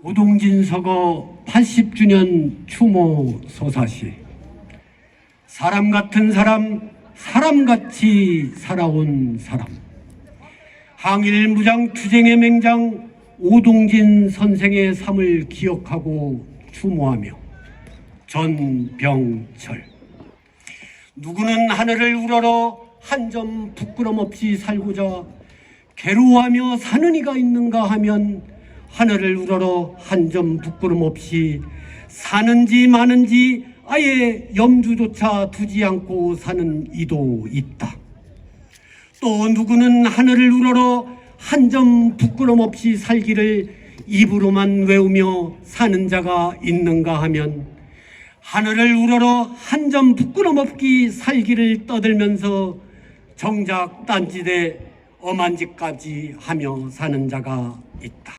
오동진 서거 80주년 추모 소사시. 사람 같은 사람 사람같이 살아온 사람. 항일 무장 투쟁의 맹장 오동진 선생의 삶을 기억하고 추모하며 전병철. 누구는 하늘을 우러러 한 점 부끄럼 없이 살고자 괴로워하며 사는 이가 있는가 하면 하늘을 우러러 한 점 부끄럼 없이 사는지 마는지 아예 염두조차 두지 않고 사는 이도 있다. 또 누구는 하늘을 우러러 한 점 부끄럼 없이 살기를 입으로만 외우며 사는 자가 있는가 하면 하늘을 우러러 한 점 부끄럼 없기 살기를 떠들면서 정작 딴짓에 엄한 짓까지 하며 사는 자가 있다.